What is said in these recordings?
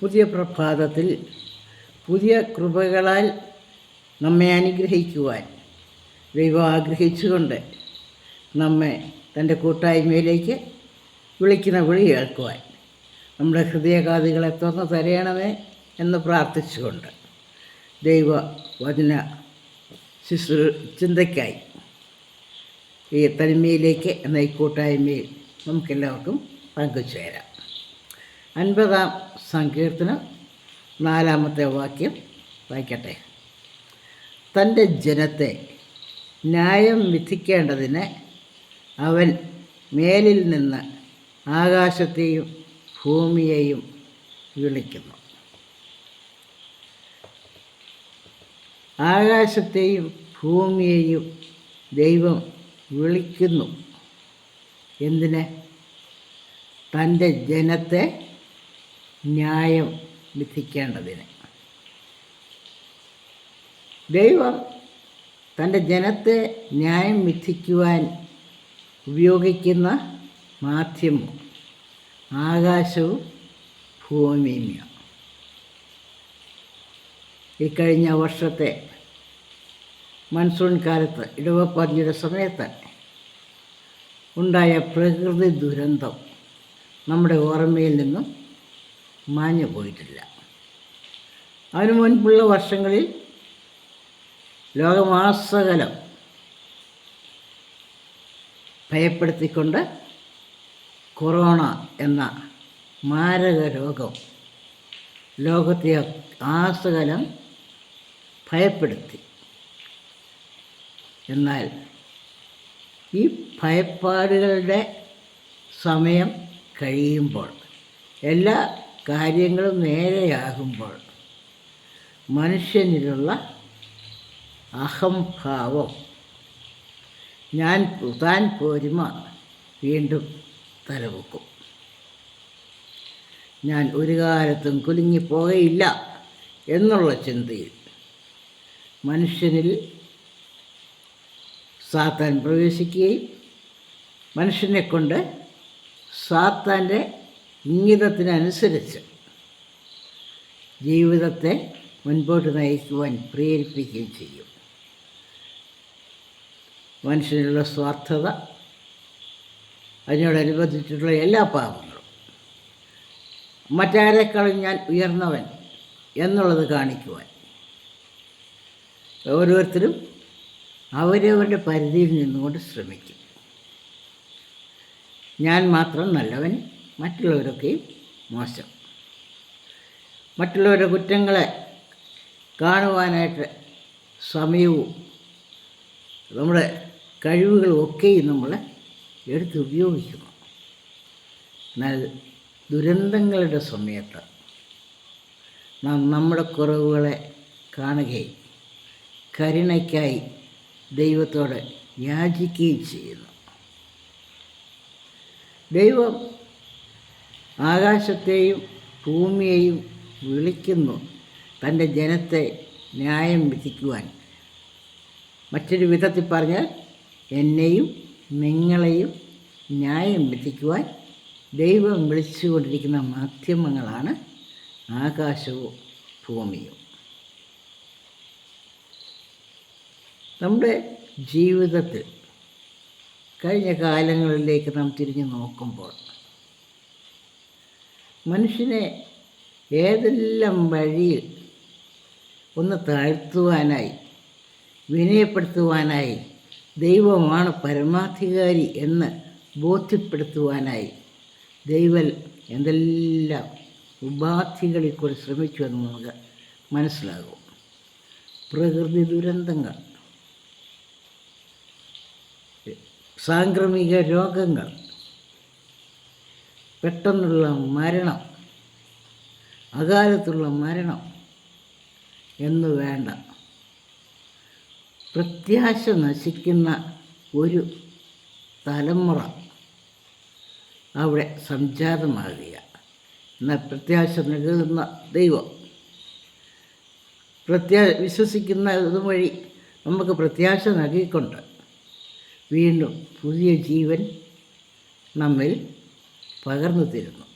പുതിയ പ്രഭാതത്തിൽ പുതിയ കൃപകളാൽ നമ്മെ അനുഗ്രഹിക്കുവാൻ ദൈവം ആഗ്രഹിച്ചുകൊണ്ട് നമ്മെ തന്റെ കൂട്ടായ്മയിലേക്ക് വിളിക്കുന്ന വിളി കേൾക്കുവാൻ. നമ്മുടെ ഹൃദയകാതികളെ തുറന്ന് തരയണമേ എന്ന് പ്രാർത്ഥിച്ചുകൊണ്ട് ദൈവ വചന ശുശ്രൂ ചിന്തയ്ക്കായി ഈ തനിമയിലേക്ക് എന്ന ഈ കൂട്ടായ്മയിൽ നമുക്കെല്ലാവർക്കും പങ്കുചേരാം. അൻപതാം സങ്കീർത്തനം നാലാമത്തെ വാക്യം വായിക്കട്ടെ. തന്റെ ജനത്തെ ന്യായം വിധിക്കേണ്ടതിന് അവൻ മേലിൽ നിന്ന് ആകാശത്തെയും ഭൂമിയെയും വിളിക്കുന്നു. ആകാശത്തെയും ഭൂമിയെയും ദൈവം വിളിക്കുന്നു. എന്തിന്? തന്റെ ജനത്തെ ന്യായം വിധിക്കേണ്ടതിന്. ദൈവം തന്റെ ജനത്തെ ന്യായം വിധിക്കുവാൻ ഉപയോഗിക്കുന്ന മാധ്യമം ആകാശവും ഭൂമിയും ഇക്കഴിഞ്ഞ വർഷത്തെ മൺസൂൺ കാലത്ത് ഇടവപ്പതിയുടെ സമയത്ത് ഉണ്ടായ പ്രകൃതി ദുരന്തം നമ്മുടെ ഓർമ്മയിൽ നിന്നും മാഞ്ഞു പോയിട്ടില്ല. അതിനു മുൻപുള്ള വർഷങ്ങളിൽ ലോകമാസകലം ഭയപ്പെടുത്തിക്കൊണ്ട് കൊറോണ എന്ന മാരക രോഗം ലോകത്തെ ആസകലം ഭയപ്പെടുത്തി. എന്നാൽ ഈ ഭയപ്പാടുകളുടെ സമയം കഴിയുമ്പോൾ എല്ലാ കാര്യങ്ങളും നേരെയാകുമ്പോൾ മനുഷ്യനിലുള്ള അഹംഭാവം ഞാൻ താൻ പോരുമ വീണ്ടും തലവെക്കും. ഞാൻ ഒരു കാലത്തും കുലുങ്ങിപ്പോകയില്ല എന്നുള്ള ചിന്തയിൽ മനുഷ്യനിൽ സാത്താൻ പ്രവേശിക്കുകയും മനുഷ്യനെ കൊണ്ട് സാത്താന്റെ ഇംഗിതത്തിനനുസരിച്ച് ജീവിതത്തെ മുൻപോട്ട് നയിക്കുവാൻ പ്രേരിപ്പിക്കുകയും ചെയ്യും. മനുഷ്യനുള്ള സ്വാർത്ഥത അതിനോടനുബന്ധിച്ചിട്ടുള്ള എല്ലാ പാപങ്ങളും. മറ്റാരെക്കാളും ഞാൻ ഉയർന്നവൻ എന്നുള്ളത് കാണിക്കുവാൻ. ഓരോരുത്തരും അവരവരുടെ പരിധിയിൽ നിന്നുകൊണ്ട് ശ്രമിക്കും. ഞാൻ മാത്രം നല്ലവൻ മറ്റുള്ളവരൊക്കെയും മോശം. മറ്റുള്ളവരുടെ കുറ്റങ്ങളെ കാണുവാനായിട്ട് സമയവും നമ്മുടെ കഴിവുകളും ഒക്കെയും നമ്മൾ എടുത്തുപയോഗിക്കുന്നു എന്നാൽ ദുരന്തങ്ങളുടെ സമയത്ത് നാം നമ്മുടെ കുറവുകളെ കാണുകയും കരുണയ്ക്കായി ദൈവത്തോട് യാചിക്കുകയും ചെയ്യുന്നു. ദൈവം ആകാശത്തെയും ഭൂമിയെയും വിളിക്കുന്നു തന്റെ ജനത്തെ ന്യായം വിധിക്കുവാൻ. മറ്റൊരു വിധത്തിൽ പറഞ്ഞാൽ എന്നെയും നിങ്ങളെയും ന്യായം വിധിക്കുവാൻ ദൈവം വിളിച്ചുകൊണ്ടിരിക്കുന്ന മാധ്യമങ്ങളാണ് ആകാശവും ഭൂമിയും. നമ്മുടെ ജീവിതത്തിൽ കഴിഞ്ഞ കാലങ്ങളിലേക്ക് നാം തിരിഞ്ഞു നോക്കുമ്പോൾ മനുഷ്യനെ ഏതെല്ലാം വഴിയിൽ ഒന്ന് താഴ്ത്തുവാനായി വിനയപ്പെടുത്തുവാനായി ദൈവമാണ് പരമാധികാരി എന്ന് ബോധ്യപ്പെടുത്തുവാനായി ദൈവൽ എന്തെല്ലാം ഉപാധികളിൽ കൂടി ശ്രമിച്ചു എന്ന് നമുക്ക് മനസ്സിലാകും. പ്രകൃതി ദുരന്തങ്ങൾ സാംക്രമിക രോഗങ്ങൾ പെട്ടെന്നുള്ള മരണം അകാലത്തുള്ള മരണം എന്ന് വേണ്ട. പ്രത്യാശ നശിക്കുന്ന ഒരു തലമുറ അവിടെ സംജാതമാകുക. എന്നാൽ പ്രത്യാശ നൽകുന്ന ദൈവം പ്രത്യാ വിശ്വസിക്കുന്ന ഇതുവഴി നമുക്ക് പ്രത്യാശ നൽകിക്കൊണ്ട് വീണ്ടും പുതിയ ജീവൻ നമ്മിൽ പകർന്നു തരുന്നു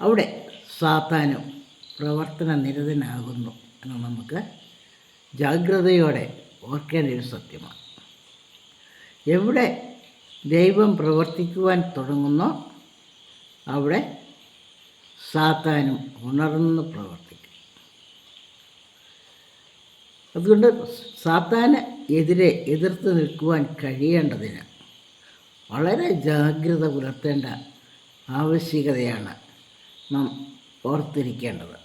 അവിടെ സാത്താനും പ്രവർത്തന നിരതനാകുന്നു എന്ന് നമുക്ക് ജാഗ്രതയോടെ ഓർക്കേണ്ട ഒരു സത്യമാണ്. എവിടെ ദൈവം പ്രവർത്തിക്കുവാൻ തുടങ്ങുന്നോ അവിടെ സാത്താനും ഉണർന്ന് പ്രവർത്തിക്കും. അതുകൊണ്ട് സാത്താന് എതിരെ എതിർത്ത് നിൽക്കുവാൻ കഴിയേണ്ടതിന് വളരെ ജാഗ്രത പുലർത്തേണ്ട ആവശ്യകതയാണ് നാം ഓർത്തിരിക്കേണ്ടത്.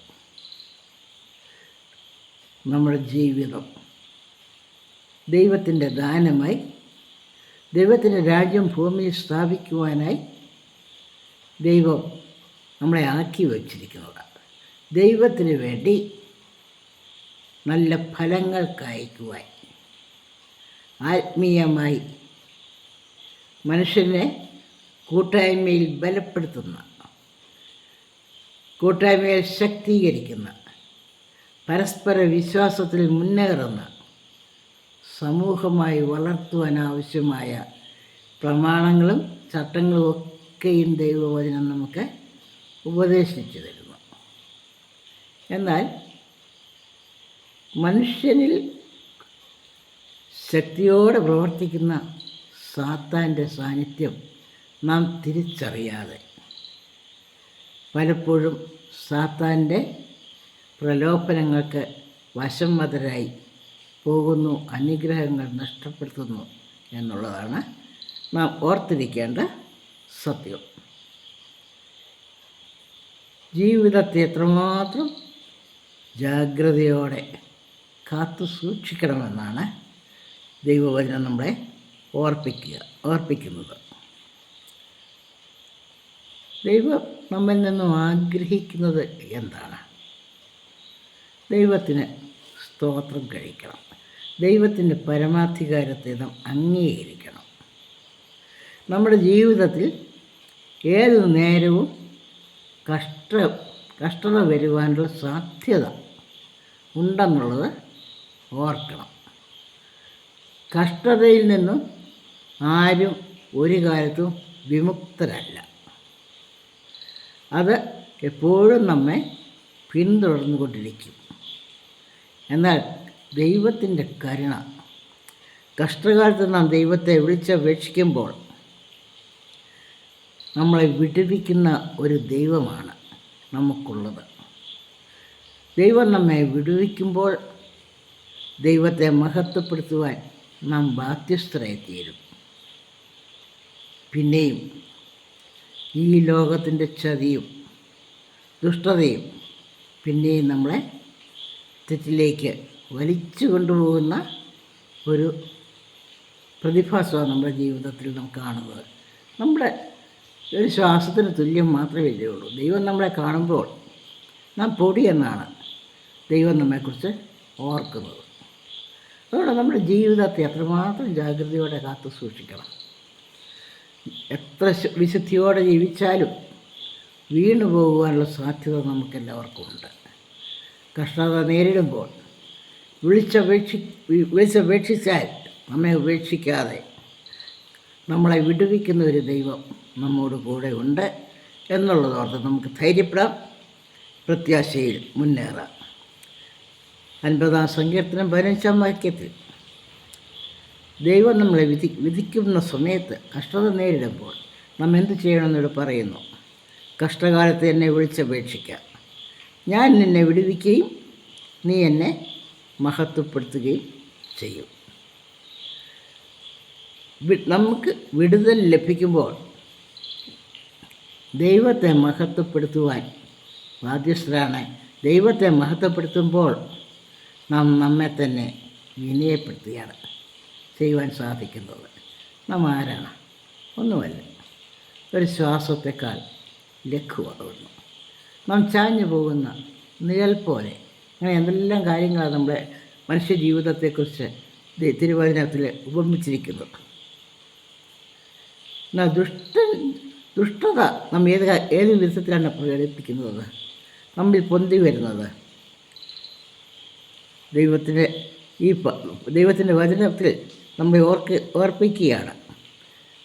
നമ്മുടെ ജീവിതം ദൈവത്തിന്റെ ദാനമായി ദൈവത്തിന്റെ രാജ്യം ഭൂമിയിൽ സ്ഥാപിക്കുവാനായി ദൈവം നമ്മളെ ആക്കി വച്ചിരിക്കുന്നതാണ് ദൈവത്തിന് വേണ്ടി നല്ല ഫലങ്ങൾ കായ്ക്കുവാൻ ആത്മീയമായി മനുഷ്യനെ കൂട്ടായ്മയിൽ ബലപ്പെടുത്തുന്ന കൂട്ടായ്മയെ ശക്തീകരിക്കുന്ന പരസ്പര വിശ്വാസത്തിൽ മുന്നേറുന്ന സമൂഹമായി വളർത്തുവാൻ ആവശ്യമായ പ്രമാണങ്ങളും ചട്ടങ്ങളും ഒക്കെയും ദൈവവചനം നമുക്ക് ഉപദേശിച്ചു തരുന്നു. എന്നാൽ മനുഷ്യനിൽ ശക്തിയോടെ പ്രവർത്തിക്കുന്ന സാത്താന്റെ സാന്നിധ്യം നാം തിരിച്ചറിയാതെ പലപ്പോഴും സാത്താന്റെ പ്രലോഭനങ്ങൾക്ക് വശംവതരായി പോകുന്നു അനുഗ്രഹങ്ങൾ നഷ്ടപ്പെടുത്തുന്നു എന്നുള്ളതാണ് നാം ഓർത്തിരിക്കേണ്ട സത്യം. ജീവിതത്തെ എത്രമാത്രം ജാഗ്രതയോടെ കാത്തു സൂക്ഷിക്കണമെന്നാണ് ദൈവവചനം നമ്മളെ ഓർപ്പിക്കുക ഓർപ്പിക്കുന്നത്. ദൈവം നമ്മിൽ നിന്നും ആഗ്രഹിക്കുന്നത് എന്താണ്? ദൈവത്തിന് സ്തോത്രം കഴിക്കണം. ദൈവത്തിന്റെ പരമാധികാരത്തെ നാം അംഗീകരിക്കണം. നമ്മുടെ ജീവിതത്തിൽ ഏത് നേരവും കഷ്ട കഷ്ടത വരുവാനുള്ള സാധ്യത ഉണ്ടെന്നുള്ളത് ഓർക്കണം. കഷ്ടതയിൽ നിന്നും ആരും ഒരു കാലത്തും വിമുക്തരല്ല. അത് എപ്പോഴും നമ്മെ പിന്തുടർന്നുകൊണ്ടിരിക്കും. എന്നാൽ ദൈവത്തിന്റെ കരുണ കഷ്ടകാലത്ത് നാം ദൈവത്തെ വിളിച്ചപേക്ഷിക്കുമ്പോൾ നമ്മളെ വിടുവിക്കുന്ന ഒരു ദൈവമാണ് നമുക്കുള്ളത്. ദൈവം നമ്മെ വിടുവിക്കുമ്പോൾ ദൈവത്തെ മഹത്വപ്പെടുത്തുവാൻ നാം ബാധ്യസ്ഥരായി തീരും പിന്നെയും ഈ ലോകത്തിന്റെ ചതിയും ദുഷ്ടതയും പിന്നെയും നമ്മളെ തെറ്റിലേക്ക് വലിച്ചു കൊണ്ടുപോകുന്ന ഒരു പ്രതിഭാസമാണ് നമ്മുടെ ജീവിതത്തിൽ നാം കാണുന്നത്. നമ്മുടെ ഒരു ശ്വാസത്തിന് തുല്യം മാത്രമേ ഉള്ളൂ ദൈവം നമ്മളെ കാണുമ്പോൾ നാം പൊടി എന്നാണ് ദൈവം നമ്മെക്കുറിച്ച് ഓർക്കുന്നത്. അതുകൊണ്ട് നമ്മുടെ ജീവിതത്തെ എത്രമാത്രം ജാഗ്രതയോടെ കാത്തു സൂക്ഷിക്കണം. എത്ര വിശുദ്ധിയോടെ ജീവിച്ചാലും വീണു പോകുവാനുള്ള സാധ്യത നമുക്കെല്ലാവർക്കും ഉണ്ട് കഷ്ടത നേരിടുമ്പോൾ വിളിച്ചപേക്ഷി വിളിച്ചപേക്ഷിച്ചാൽ നമ്മെ ഉപേക്ഷിക്കാതെ നമ്മളെ വിടുവിക്കുന്ന ഒരു ദൈവം നമ്മോട് കൂടെ ഉണ്ട് എന്നുള്ളതോർത്ത് നമുക്ക് ധൈര്യപ്പെടാം. പ്രത്യാശയിൽ മുന്നേറാം. അൻപതാം സങ്കീർത്തനം പതിനഞ്ചാം വാക്യത്തിൽ ദൈവം നമ്മളെ വിധി വിധിക്കുന്ന സമയത്ത് കഷ്ടത നേരിടുമ്പോൾ നാം എന്ത് ചെയ്യണമെന്നിവിടെ പറയുന്നു? കഷ്ടകാലത്ത് എന്നെ വിളിച്ചപേക്ഷിക്കുക ഞാൻ നിന്നെ വിടുവിക്കുകയും നീ എന്നെ മഹത്വപ്പെടുത്തുകയും ചെയ്യും. നമുക്ക് വിടുതൽ ലഭിക്കുമ്പോൾ ദൈവത്തെ മഹത്വപ്പെടുത്തുവാൻ ബാധ്യസ്ഥരാണ്. ദൈവത്തെ മഹത്വപ്പെടുത്തുമ്പോൾ നാം നമ്മെ തന്നെ വിനയപ്പെടുത്തുകയാണ്. ചെയ്യുവാൻ സാധിക്കുന്നത്. നാം ആരാണ് ഒന്നുമല്ല. ഒരു ശ്വാസത്തെക്കാൾ ലഘുവാകുന്നു നാം ചാഞ്ഞു പോകുന്ന നിഴൽ പോലെ. അങ്ങനെ എന്തെല്ലാം കാര്യങ്ങളാണ് നമ്മുടെ മനുഷ്യ ജീവിതത്തെക്കുറിച്ച് തിരുവചനത്തിൽ ഉപമിച്ചിരിക്കുന്നത് എന്നാൽ ദുഷ്ട ദുഷ്ടത നാം ഏത് ഏത് വിധത്തിലാണ് പ്രകടിപ്പിക്കുന്നത്? നമ്മിൽ പൊന്തി വരുന്നത്? ദൈവത്തിന്റെ ഈ ദൈവത്തിന്റെ വചനത്തിൽ നമ്മളെ ഓർക്ക് ഓർപ്പിക്കുകയാണ്.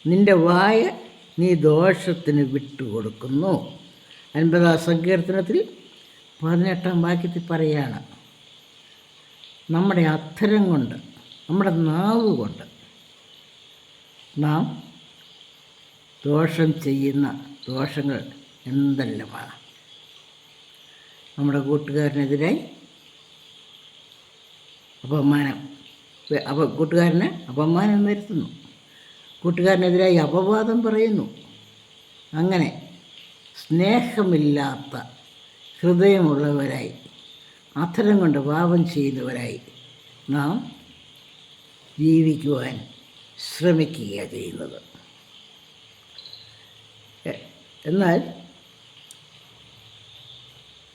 നിന്റെ വായ നീ ദോഷത്തിന് വിട്ടുകൊടുക്കുന്നു. അൻപതാം സങ്കീർത്തനത്തിൽ പതിനെട്ടാം വാക്യത്തിൽ പറയുകയാണ് നമ്മുടെ അത്തരം കൊണ്ട് നമ്മുടെ നാവ് കൊണ്ട് നാം ദോഷം ചെയ്യുന്ന ദോഷങ്ങൾ എന്തെല്ലാമാണ്? നമ്മുടെ കൂട്ടുകാരനെതിരായി അപമാനം. അപ കൂട്ടുകാരനെ അപമാനം വരുത്തുന്നു. കൂട്ടുകാരനെതിരായി അപവാദം പറയുന്നു. അങ്ങനെ സ്നേഹമില്ലാത്ത ഹൃദയമുള്ളവരായി അത്തരം കൊണ്ട് പാപം ചെയ്യുന്നവരായി നാം ജീവിക്കുവാൻ ശ്രമിക്കുകയാണ് ചെയ്യുന്നത്. എന്നാൽ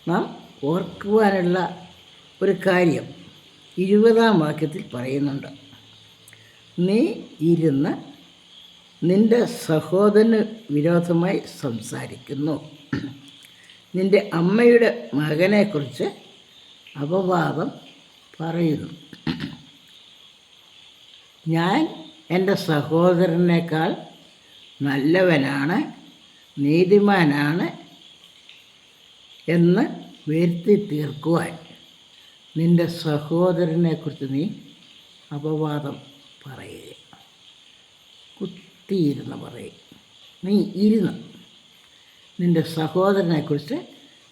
നാം ഓർക്കുവാനുള്ള ഒരു കാര്യം ഇരുപതാം വാക്യത്തിൽ പറയുന്നുണ്ട്. നീ ഇരുന്ന് നിന്റെ സഹോദരന് വിരോധമായി സംസാരിക്കുന്നു. നിന്റെ അമ്മയുടെ മകനെക്കുറിച്ച് അപവാദം പറയുന്നു. ഞാൻ എന്റെ സഹോദരനേക്കാൾ നല്ലവനാണ് നീതിമാനാണ് എന്ന് വരുത്തി തീർക്കുവാൻ. നിന്റെ സഹോദരനെക്കുറിച്ച് നീ അപവാദം പറയുക കുത്തിയിരുന്ന് പറയും. നീ ഇരുന്ന് നിന്റെ സഹോദരനെക്കുറിച്ച്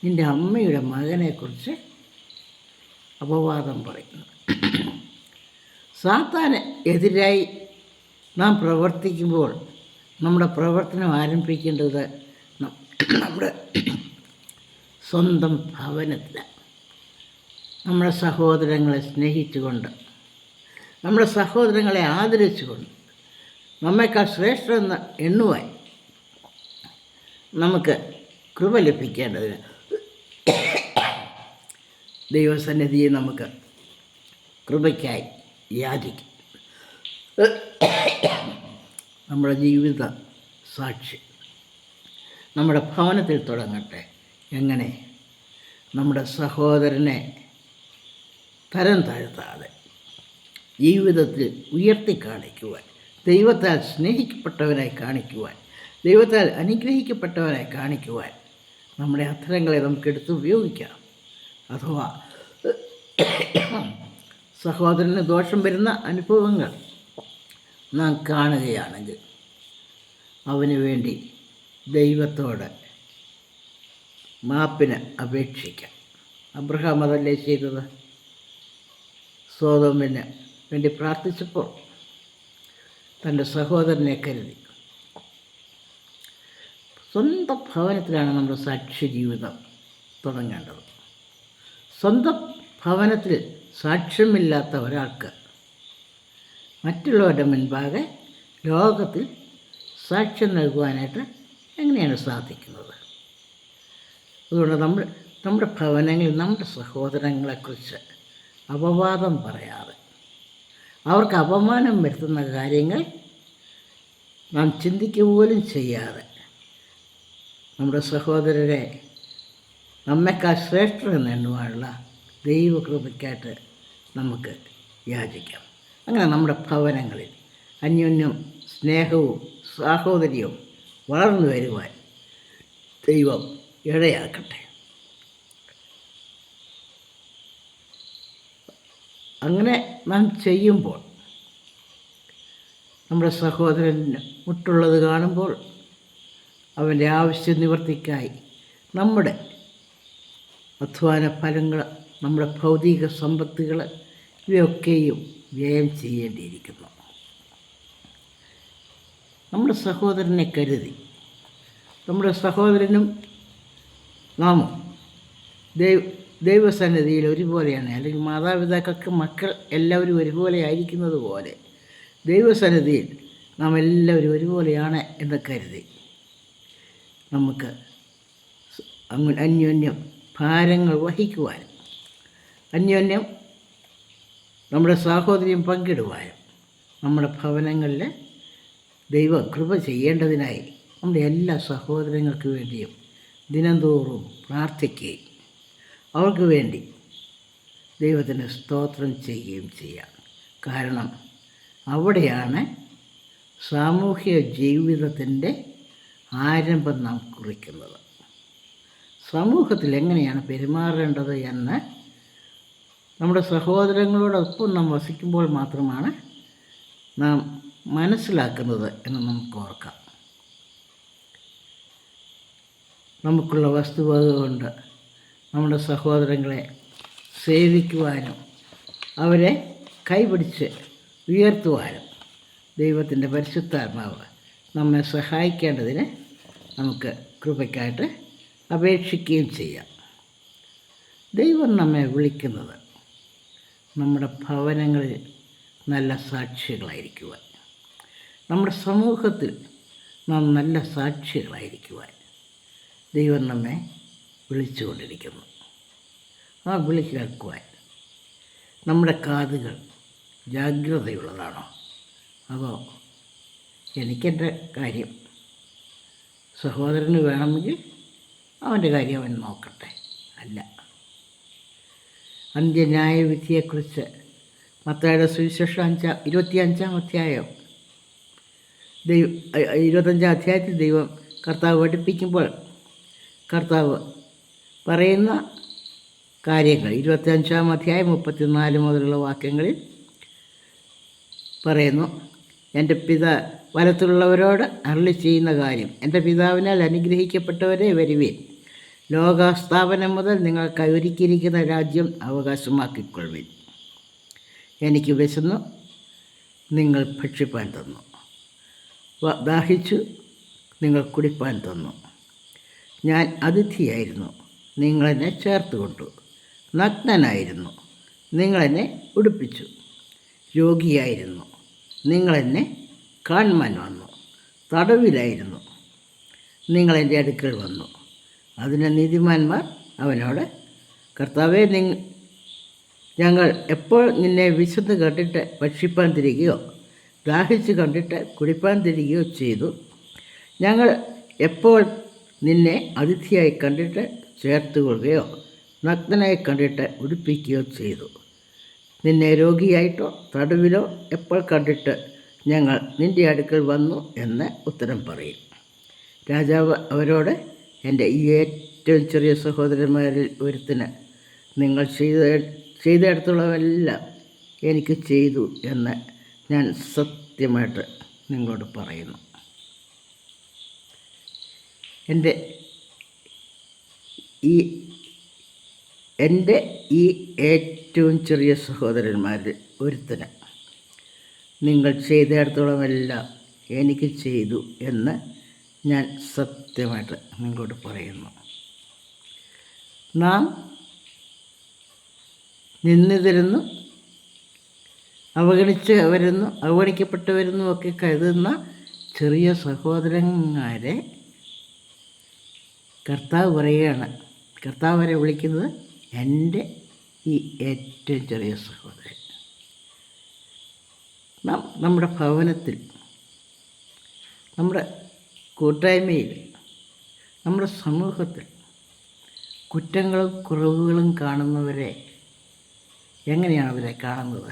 നിന്റെ അമ്മയുടെ മകനെക്കുറിച്ച് അപവാദം പറയുന്നു സാത്താന് എതിരായി നാം പ്രവർത്തിക്കുമ്പോൾ നമ്മുടെ പ്രവർത്തനം ആരംഭിക്കേണ്ടത് നമ്മുടെ സ്വന്തം ഭവനത്തിലാണ്. നമ്മുടെ സഹോദരങ്ങളെ സ്നേഹിച്ചുകൊണ്ട് നമ്മുടെ സഹോദരങ്ങളെ ആദരിച്ചുകൊണ്ട് നമ്മേക്കാൾ ശ്രേഷ്ഠമെന്ന് എണ്ണുവാൻ നമുക്ക് കൃപ ലഭിക്കേണ്ടതിന് ദൈവസന്നിധിയെ നമുക്ക് കൃപയ്ക്കായി യാചിക്കും. നമ്മുടെ ജീവിത സാക്ഷി നമ്മുടെ ഭവനത്തിൽ തുടങ്ങട്ടെ. എങ്ങനെ? നമ്മുടെ സഹോദരനെ തരം താഴ്ത്താതെ ജീവിതത്തിൽ ഉയർത്തി കാണിക്കുവാൻ ദൈവത്താൽ സ്നേഹിക്കപ്പെട്ടവനായി കാണിക്കുവാൻ ദൈവത്താൽ അനുഗ്രഹിക്കപ്പെട്ടവനായി കാണിക്കുവാൻ നമ്മുടെ അത്തരങ്ങളെ നമുക്ക് എടുത്ത് ഉപയോഗിക്കാം. അഥവാ സഹോദരന് ദോഷം വരുന്ന അനുഭവങ്ങൾ നാം കാണുകയാണെങ്കിൽ അവന് വേണ്ടി ദൈവത്തോട് മാപ്പിന് അപേക്ഷിക്കാം. അബ്രഹാം അതല്ലേ ചെയ്തത്? സോതോമിന് വേണ്ടി പ്രാർത്ഥിച്ചപ്പോൾ തന്റെ സഹോദരനെ കരുതി. സ്വന്തം ഭവനത്തിലാണ് നമ്മുടെ സാക്ഷ്യ ജീവിതം തുടങ്ങേണ്ടത്. സ്വന്തം ഭവനത്തിൽ സാക്ഷ്യമില്ലാത്ത ഒരാൾക്ക് മറ്റുള്ളവരുടെ മുൻപാകെ ലോകത്തിൽ സാക്ഷ്യം നൽകുവാനായിട്ട് എങ്ങനെയാണ് സാധിക്കുന്നത്? അതുകൊണ്ട് നമ്മൾ നമ്മുടെ ഭവനങ്ങളിൽ നമ്മുടെ സഹോദരങ്ങളെക്കുറിച്ച് അപവാദം പറയാതെ അവർക്ക് അപമാനം വരുത്തുന്ന കാര്യങ്ങൾ നാം ചിന്തിക്കുക പോലും ചെയ്യാതെ നമ്മുടെ സഹോദരരെ നമ്മെക്കാൾ ശ്രേഷ്ഠരെന്ന് എണ്ണുവാനുള്ള ദൈവകൃപയ്ക്കായിട്ട് നമുക്ക് യാചിക്കാം. അങ്ങനെ നമ്മുടെ ഭവനങ്ങളിൽ അന്യോന്യം സ്നേഹവും സാഹോദര്യവും വളർന്നു വരുവാൻ ദൈവം ഇടയാക്കട്ടെ. അങ്ങനെ നാം ചെയ്യുമ്പോൾ നമ്മുടെ സഹോദരന് മുട്ടുള്ളത് കാണുമ്പോൾ അവന്റെ ആവശ്യ നിവർത്തിക്കായി നമ്മുടെ അധ്വാന ഫലങ്ങൾ നമ്മുടെ ഭൗതിക സമ്പത്തുകൾ ഇവയൊക്കെയും വ്യയം ചെയ്യേണ്ടിയിരിക്കുന്നു. നമ്മുടെ സഹോദരനെ കരുതി നമ്മുടെ സഹോദരനും നാമും ദൈവ ദൈവസന്നിധിയിൽ ഒരുപോലെയാണ്. അല്ലെങ്കിൽ മാതാപിതാക്കൾക്ക് മക്കൾ എല്ലാവരും ഒരുപോലെ ആയിരിക്കുന്നത് പോലെ. ദൈവസന്നിധിയിൽ നാം എല്ലാവരും ഒരുപോലെയാണ് എന്ന് കരുതി. നമുക്ക് അന്യോന്യം ഭാരങ്ങൾ വഹിക്കുവാനും അന്യോന്യം നമ്മുടെ സാഹോദര്യം പങ്കിടുവാനും നമ്മുടെ ഭവനങ്ങളിൽ ദൈവ കൃപ ചെയ്യേണ്ടതിനായി നമ്മുടെ എല്ലാ സഹോദരങ്ങൾക്ക് വേണ്ടിയും ദിനംതോറും പ്രാർത്ഥിക്കുകയും അവർക്ക് വേണ്ടി ദൈവത്തിന് സ്തോത്രം ചെയ്യുകയും ചെയ്യാം. കാരണം അവിടെയാണ് സാമൂഹ്യ ജീവിതത്തിന്റെ ആരംഭം നാം കുറിക്കുന്നത്. സമൂഹത്തിൽ എങ്ങനെയാണ് പെരുമാറേണ്ടത് എന്ന് നമ്മുടെ സഹോദരങ്ങളോടൊപ്പം നാം വസിക്കുമ്പോൾ മാത്രമാണ് നാം മനസ്സിലാക്കുന്നത് എന്ന് നമുക്ക് ഓർക്കാം. നമുക്കുള്ള വസ്തുവക കൊണ്ട് നമ്മുടെ സഹോദരങ്ങളെ സേവിക്കുവാനും അവരെ കൈപിടിച്ച് ഉയർത്തുവാനും ദൈവത്തിന്റെ പരിശുദ്ധാത്മാവ് നമ്മെ സഹായിക്കേണ്ടതിന് നമുക്ക് കൃപയ്ക്കായിട്ട് അപേക്ഷിക്കുകയും ചെയ്യാം. ദൈവം നമ്മെ വിളിക്കുന്നത് നമ്മുടെ ഭവനങ്ങളിൽ നല്ല സാക്ഷികളായിരിക്കുവാൻ നമ്മുടെ സമൂഹത്തിൽ നാം നല്ല സാക്ഷികളായിരിക്കുവാൻ ദൈവം നമ്മെ വിളിച്ചുകൊണ്ടിരിക്കുന്നു. ആ വിളി കേൾക്കുവാൻ നമ്മുടെ കാതുകൾ ജാഗ്രതയുള്ളതാണോ? അതോ എനിക്കെന്റെ കാര്യം സഹോദരന് വേണമെങ്കിൽ അവന്റെ കാര്യം അവൻ നോക്കട്ടെ. അല്ല. അന്ത്യന്യായ വിധിയെക്കുറിച്ച് മത്തയുടെ സുവിശേഷം അഞ്ചാം ഇരുപത്തിയഞ്ചാം അധ്യായം. ദൈവം ഇരുപത്തഞ്ചാം അധ്യായത്തിൽ ദൈവം കർത്താവ് പഠിപ്പിക്കുമ്പോൾ കർത്താവ് പറയുന്ന കാര്യങ്ങൾ. ഇരുപത്തിയഞ്ചാം അധ്യായം മുപ്പത്തിനാല് മുതലുള്ള വാക്യങ്ങളിൽ പറയുന്നു എന്റെ പിതാ വലത്തുള്ളവരോട് അരളി ചെയ്യുന്ന കാര്യം. എന്റെ പിതാവിനാൽ അനുഗ്രഹിക്കപ്പെട്ടവരെ വരുവേൻ. ലോകാസ്ഥാപനം മുതൽ നിങ്ങൾ കൈവരിക്കിയിരിക്കുന്ന രാജ്യം അവകാശമാക്കിക്കൊള്ളുവിൻ. എനിക്ക് വിശന്നു നിങ്ങൾ ഭക്ഷിപ്പാൻ തന്നു. ദാഹിച്ചു നിങ്ങൾ കുടിപ്പാൻ തന്നു. ഞാൻ അതിഥിയായിരുന്നു. നിങ്ങളെന്നെ ചേർത്ത് കൊണ്ടു നഗ്നനായിരുന്നു. നിങ്ങളെന്നെ ഉടുപ്പിച്ചു. രോഗിയായിരുന്നു. നിങ്ങളെന്നെ കാണുവാൻ വന്നു. തടവിലായിരുന്നു. നിങ്ങളെന്റെ അടുക്കൽ വന്നു. അതിന് നീതിമാന്മാർ അവനോട് കർത്താവെ നിങ്ങ ഞങ്ങൾ എപ്പോൾ നിന്നെ വിശന്ന് കണ്ടിട്ട് ഭക്ഷിപ്പാൻ തിരികെയോ ദാഹിച്ച് കണ്ടിട്ട് കുടിപ്പാൻ തിരികെയോ ചെയ്തു? ഞങ്ങൾ എപ്പോൾ നിന്നെ അതിഥിയായി കണ്ടിട്ട് ചേർത്ത് കൊള്ളുകയോ നഗ്നനായി കണ്ടിട്ട് ഉടുപ്പിക്കുകയോ ചെയ്തു. നിന്നെ രോഗിയായിട്ടോ തടവിലോ എപ്പോൾ കണ്ടിട്ട് ഞങ്ങൾ നിന്റെ അടുക്കൽ വന്നു എന്ന് ഉത്തരം പറയും. രാജാവ് അവരോട് എന്റെ ഈ ഏറ്റവും ചെറിയ സഹോദരന്മാരിൽ ഒരുത്തിന് നിങ്ങൾ ചെയ്ത ചെയ്തെടുത്തുള്ളവരെല്ലാം എനിക്ക് ചെയ്തു എന്ന് ഞാൻ സത്യമായിട്ട് നിങ്ങളോട് പറയുന്നു. എന്റെ ഈ എന്റെ ഈ ഏറ്റവും ചെറിയ സഹോദരന്മാരിൽ ഒരുത്തന് നിങ്ങൾ ചെയ്തിടത്തോളമെല്ലാം എനിക്ക് ചെയ്തു എന്ന് ഞാൻ സത്യമായിട്ട് നിങ്ങളോട് പറയുന്നു. നാം നിന്നിതിരുന്നു അവഗണിച്ചവരെന്നും അവഗണിക്കപ്പെട്ടവരുന്നു ഒക്കെ കരുതുന്ന ചെറിയ സഹോദരന്മാരെ കർത്താവ് പറയുകയാണ്. കർത്താവ് വരെ വിളിക്കുന്നത് എന്റെ ഈ ഏറ്റവും ചെറിയ സഹോദരൻ. നാം നമ്മുടെ ഭവനത്തിൽ നമ്മുടെ കൂട്ടായ്മയിൽ നമ്മുടെ സമൂഹത്തിൽ കുറ്റങ്ങളും കുറവുകളും കാണുന്നവരെ എങ്ങനെയാണ് അവരെ കാണുന്നത്?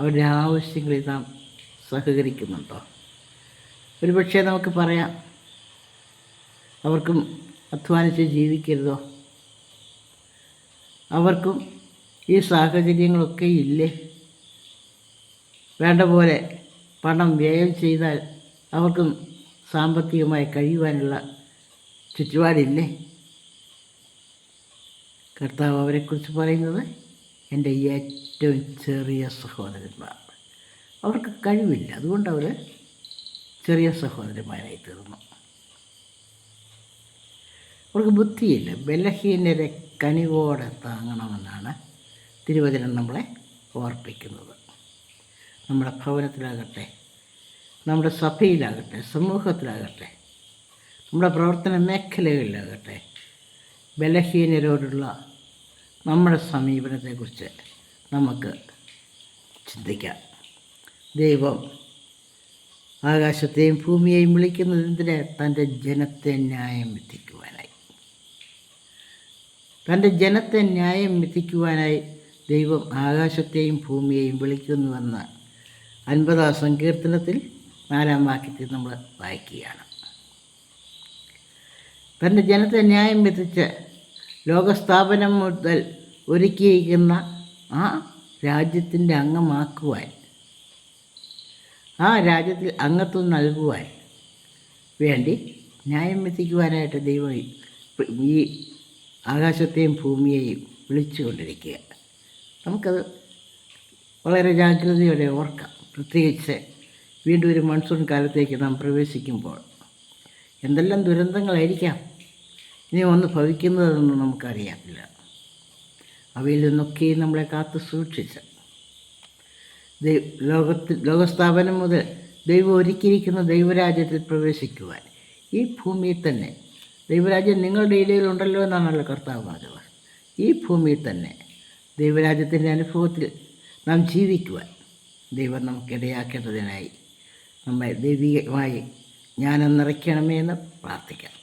അവരുടെ ആവശ്യങ്ങളിൽ നാം സഹകരിക്കുന്നുണ്ടോ? ഒരുപക്ഷെ നമുക്ക് പറയാം അവർക്കും അധ്വാനിച്ച് ജീവിക്കരുതോ? അവർക്കും ഈ സാഹചര്യങ്ങളൊക്കെ ഇല്ലേ? വേണ്ട പോലെ പണം വ്യയം ചെയ്താൽ അവർക്കും സാമ്പത്തികമായി കഴിയുവാനുള്ള ചുറ്റുപാടില്ലേ? കർത്താവ് അവരെക്കുറിച്ച് പറയുന്നത് എന്റെ ഏറ്റവും ചെറിയ സഹോദരന്മാർ. അവർക്ക് കഴിവില്ല. അതുകൊണ്ട് അവർ ചെറിയ സഹോദരന്മാരായി തീർന്നു. അവർക്ക് ബുദ്ധിയില്ല. ബലഹീനരെ കനിവോടെ താങ്ങണമെന്നാണ് തിരുവചനം നമ്മളെ ഓർപ്പിക്കുന്നത്. നമ്മുടെ ഭവനത്തിലാകട്ടെ നമ്മുടെ സഭയിലാകട്ടെ സമൂഹത്തിലാകട്ടെ നമ്മുടെ പ്രവർത്തന മേഖലകളിലാകട്ടെ ബലഹീനരോടുള്ള നമ്മുടെ സമീപനത്തെക്കുറിച്ച് നമുക്ക് ചിന്തിക്കാം. ദൈവം ആകാശത്തെയും ഭൂമിയെയും വിളിക്കുന്നതിനെ തന്റെ ജനത്തെ ന്യായം വിധിക്കുവാനായി തന്റെ ജനത്തെ ന്യായം വിധിക്കുവാനായി ദൈവം ആകാശത്തെയും ഭൂമിയെയും വിളിക്കുന്നുവെന്ന് അൻപതാം സങ്കീർത്തനത്തിൽ നാലാം വാക്യത്തിൽ നമ്മൾ വായിക്കുകയാണ്. തന്റെ ജനത്തെ ന്യായം വിധിച്ച് ലോകസ്ഥാപനം മുതൽ ഒരുക്കിയിരിക്കുന്ന ആ രാജ്യത്തിന്റെ അംഗമാക്കുവാൻ ആ രാജ്യത്തിൽ അംഗത്വം നൽകുവാൻ വേണ്ടി ന്യായം വിധിക്കുവാനായിട്ട് ദൈവം ഈ ആകാശത്തെയും ഭൂമിയെയും വിളിച്ചുകൊണ്ടിരിക്കുക. നമുക്കത് വളരെ ജാഗ്രതയോടെ ഓർക്കാം. പ്രത്യേകിച്ച് വീണ്ടും ഒരു മൺസൂൺ കാലത്തേക്ക് നാം പ്രവേശിക്കുമ്പോൾ എന്തെല്ലാം ദുരന്തങ്ങളായിരിക്കാം? ഇനി ഒന്ന് ഭവിക്കുന്നതെന്ന് നമുക്കറിയാമില്ല അവയിൽ നിന്നൊക്കെ നമ്മളെ കാത്തു സൂക്ഷിച്ച് ദൈവ ലോകത്തിൽ ലോകസ്ഥാപനം മുതൽ ദൈവം ഒരുക്കിയിരിക്കുന്ന ദൈവരാജ്യത്തിൽ പ്രവേശിക്കുവാൻ ഈ ഭൂമിയിൽ തന്നെ ദൈവരാജ്യം നിങ്ങളുടെ ഇടയിലുണ്ടല്ലോ എന്നാണല്ലോ കർത്താവ് പറഞ്ഞത്. ഈ ഭൂമിയിൽ തന്നെ ദൈവരാജ്യത്തിന്റെ അനുഭവത്തിൽ നാം ജീവിക്കുവാൻ ദൈവം നമുക്കിടയാക്കേണ്ടതിനായി നമ്മെ ദൈവികമായി ജ്ഞാനം നിറയ്ക്കണമേ എന്ന് പ്രാർത്ഥിക്കാം.